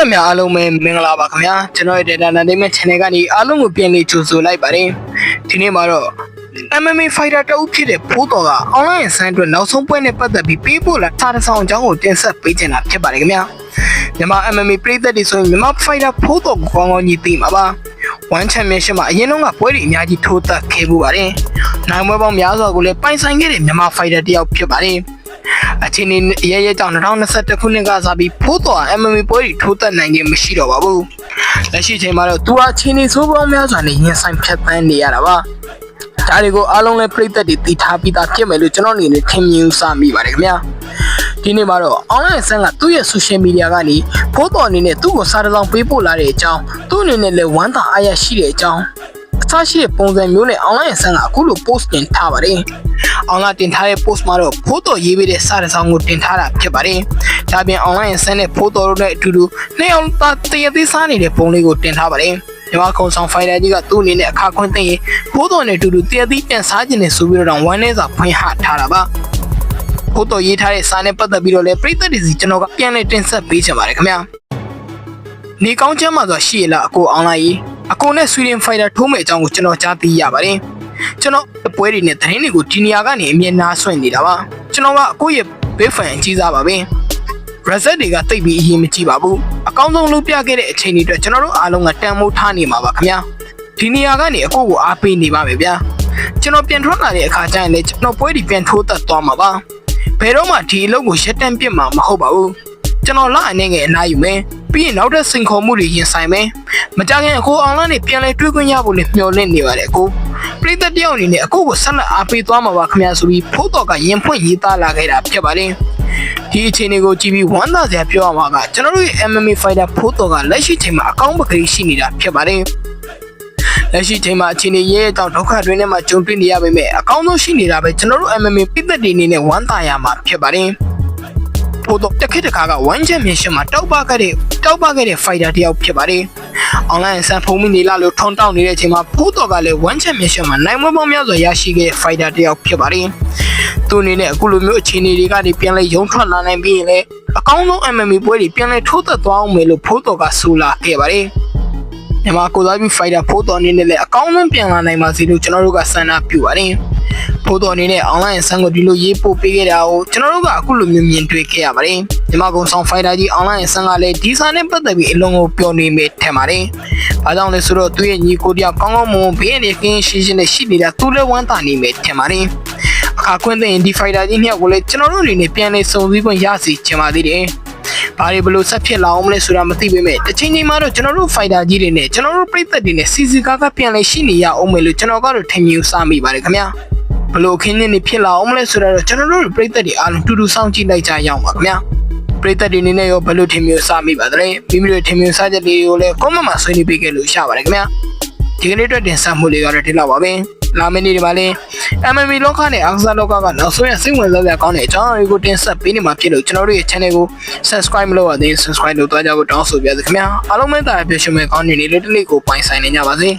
သက်များအားလုံးပဲမင်္ဂလာပါခင်ဗျာကျွန်တော်ရဲ့ Data Entertainment Channel ကနေအားလုံးကိုပြန်လည်ကြိုဆိုလိုက်ပါတယ်ဒီနေ့မှာတော့ MMA Fighter တအုပ်ဖြစ်တဲ့ဖိုးတော်က online ဆန်းအတွက်နောက်ဆုံးပွဲနဲ့ပတ်သက်ပြီးပေးပို့လာစာတစ်စောင်အကြောင်းကိုတင်ဆက်ပေးချင်တာဖြစ်ပါတယ်ခင်ဗျာမြန်မာ MMA ပြည်သက်တွေဆိုရင်မြန်မာ Fighter ဖိုးတော်ကိုကောင်းကောင်းကြီးသိမှာပါ One Championship မှာအရင်တော့ကပွဲတွေအများကြီးထိုးသက်ခဲ့မှုပါတယ်နိုင်ပွဲပေါင်းများစွာကိုလည်းပိုင်ဆိုင်ခဲ့တဲ့မြန်မာ Fighter တယောက်ဖြစ်ပါတယ် အချင်းနေရဲရဲကြောင့်2021ခုနှစ်ကစပြီးဖိုးတော် MMA ပွဲတွေထိုးသက်နိုင်ခြင်းမရှိတော့ပါဘူးလက်ရှိချိန်မှာတော့သူအချင်းနေဆိုးပေါင်းများစွာနဲ့ရင်ဆိုင်ဖြတ်သန်းနေရတာပါဒါတွေကိုအားလုံးလည်းပြည့်သက်တွေတည်ထားပြီးသားဖြစ်မယ်လို့ကျွန်တော်အနေနဲ့ထင်မြင်စမိပါတယ်ခင်ဗျာဒီနေ့မှာတော့ online ဆန်းကသူ့ရဲ့ social media ကနေဖိုးတော်အနေနဲ့သူ့ကိုစာတစ်စောင်ပေးပို့လာတဲ့အကြောင်းသူ့အနေနဲ့လည်းဝမ်းသာအားရရှိတဲ့အကြောင်း အစရှိတဲ့ပုံစံမျိုးနဲ့ online ဆန်းကအခုလို post တင်ထားပါတယ်။ online တင်ထားတဲ့ post မှာတော့ဖိုးတော်ရေးပေးတဲ့စာတစ်စောင်ကိုတင်ထားတာဖြစ်ပါတယ်။ဒါပြင် online ဆန်းနဲ့ဖိုးတော်တို့နဲ့အတူတူနှစ်အောင်သားတရသေးစားနေတဲ့ပုံလေးကိုတင်ထားပါတယ်။မြန်မာကုံဆောင်ဖိုင်တာကြီးကသူ့အနေနဲ့အခါခွင့်သိရင်ဖိုးတော်နဲ့အတူတူတရသေးပြန်စားခြင်းနဲ့ဆိုပြီးတော့ဝမ်းနေစာဖွင့်ဟထားတာပါ။ဖိုးတော်ရေးထားတဲ့စာနဲ့ပတ်သက်ပြီးတော့လည်းပြည်သက်တွေစီကျွန်တော်ကပြန်လည်တင်ဆက်ပေးချင်ပါတယ်ခင်ဗျာ။ နေကောင်းချမ်းမှာဆိုရှိရလားအကိုအောင်လိုက်ရေးအကိုနဲ့ Sweden Fighter ထိုးမဲ့အကြောင်းကိုကျွန်တော်ကြားသိရပါတယ်။ကျွန်တော်ပွဲတွေနဲ့သတင်းတွေကိုဒီနေရာကနေအမြင်နာဆွင့်နေတာပါ။ကျွန်တော်ကအကိုရဲ့ဘေးဖန်အကြီးစားပါပဲ။ result တွေကတိတ်ပြီးအရင်မကြည့်ပါဘူး။အကောင်းဆုံးလုပ်ပြခဲ့တဲ့အချိန်တွေအတွက်ကျွန်တော်တို့အားလုံးကတန်ဖိုးထားနေမှာပါခင်ဗျာ။ဒီနေရာကနေအကိုကိုအားပေးနေပါမယ်ဗျာ။ကျွန်တော်ပြန်ထွက်လာတဲ့အခါကျရင်လည်းကျွန်တော်ပွဲတွေပြန်ထိုးသက်သွားမှာပါ။ဘယ်တော့မှဒီအလုပ်ကိုရက်တန့်ပြစ်မှာမဟုတ်ပါဘူး။ ကျွန်တော်လအနေငယ်အနားယူမယ်။ပြီးရင်နောက်ထပ်စိန်ခေါ်မှုတွေရင်ဆိုင်မယ်။မကြခင်အကိုအောင်လန်းနဲ့ပြန်လဲတွေးခွင့်ရဖို့လည်းမျှော်လင့်နေပါတယ်အကို။ပြည်သက်တယောက်အနေနဲ့အကိုကိုဆက်လက်အားပေးသွားမှာပါခင်ဗျာဆိုပြီးဖိုးတော်ကရင်ဖွင့်ရေးသားလာခဲ့တာဖြစ်ပါတယ်။ဒီအခြေအနေကိုကြည့်ပြီးဝမ်းသာစရာပြောရမှာကကျွန်တော်တို့ရဲ့ MMA fighter ဖိုးတော်ကလက်ရှိချိန်မှာအကောင်းပကတိရှိနေတာဖြစ်ပါတယ်။လက်ရှိချိန်မှာအခြေအနေရဲတောင်ဒုက္ခတွင်းထဲမှာကြုံတွေ့နေရပေမဲ့အကောင်းဆုံးရှိနေတာပဲကျွန်တော်တို့ MMA ပြည်သက်တွေအနေနဲ့ဝမ်းသာရမှာဖြစ်ပါတယ်။ ဖိုးတော့တစ်ခက်တစ်ခါက one championship မှာတောက်ပခဲ့တဲ့တောက်ပခဲ့တဲ့ fighter တယောက်ဖြစ်ပါတယ်။ online ဆန်ဖုံးမိနေလာလို့ထုံတောက်နေတဲ့အချိန်မှာဖိုးတော်ကလည်း one championship မှာနိုင်မွေးပေါင်းများစွာရရှိခဲ့တဲ့ fighter တယောက်ဖြစ်ပါတယ်။သူအနေနဲ့အခုလိုမျိုးအခြေအနေတွေကနေပြန်လဲရုံထွက်လာနိုင်ပြီးရင်လည်းအကောင်းဆုံး MMA ပွဲတွေပြန်လဲထိုးသက်သွားအောင်မယ်လို့ဖိုးတော်ကဆိုလာခဲ့ပါတယ်။ မြန်မာကိုစားပြု fighter ဖိုးတော်အနေနဲ့လည်းအကောင်းဆုံးပြန်လာနိုင်ပါစေလို့ကျွန်တော်တို့ကဆန္ဒပြုပါတယ်။ဖိုးတော်အနေနဲ့ online ဆန်းကိုဒီလိုရေးပို့ပေးခဲ့တာကိုကျွန်တော်တို့ကအခုလိုမျိုးမြင်တွေ့ခဲ့ရပါတယ်။မြန်မာကုံဆောင် fighter ကြီး online ဆန်းကလည်းဒီစာနဲ့ပတ်သက်ပြီးအလုံးကိုပျော်နေမိထင်ပါတယ်။ဘာကြောင့်လဲဆိုတော့သူရဲ့ညီကိုတယောက်ကောင်းကောင်းမွန်ဘေးအနေကင်းရှင်းရှင်းနဲ့ရှိနေတာသူလည်းဝမ်းသာနေမိထင်ပါတယ်။အခါခွင့်သိရင်ဒီ fighter ကြီးနှစ်ယောက်ကိုလည်းကျွန်တော်တို့အနေနဲ့ပြန်လည်စုံစည်းခွင့်ရစီချင်ပါသေးတယ်။ ဘာတွေဘလို့ဆက်ဖြစ်လာအောင်မလဲဆိုတာမသိပေမဲ့တစ်ချိန်ချိန်မှာတော့ကျွန်တော်တို့ fighter ကြီးတွေနဲ့ကျွန်တော်တို့ပြည်သက်တွေနဲ့စီစီကားကားပြန်လည်ရှိနေရအောင်မယ်လို့ကျွန်တော်ကတော့ထင်မြင်စမိပါတယ်ခင်ဗျာဘလို့ခင်းနေနေဖြစ်လာအောင်မလဲဆိုတော့ကျွန်တော်တို့ပြည်သက်တွေအားလုံးတူတူစောင့်ကြည့်လိုက်ကြရအောင်ပါခင်ဗျာပြည်သက်တွေအနေနဲ့ရောဘလို့ထင်မြင်စမိပါသလဲမိမိတို့ထင်မြင်စချက်တွေကိုလည်း comment မှာဆွေးနွေးပေးခဲ့လို့ရပါတယ်ခင်ဗျာဒီကနေ့အတွက်တင်ဆက်မှုလေးကတော့ဒီလောက်ပါပဲ လာမယ့်နေ့ဒီမှာလည်း MMA လောကနဲ့အားကစားလောကကနောက်ဆုံးရစိတ်ဝင်စားစရာကောင်းတဲ့အကြောင်းအရာတွေကိုတင်ဆက်ပေးနေမှာဖြစ်လို့ကျွန်တော်တို့ရဲ့ channel ကို subscribe မလုပ်ရသေးရင် subscribe လုပ်သွားကြဖို့တောင်းဆိုပါရစေခင်ဗျာအားလုံးပဲတာပြည့်စုံမဲ့ကောင်းနေလေးတစ်နေ့ကိုပိုင်ဆိုင်နေကြပါစေ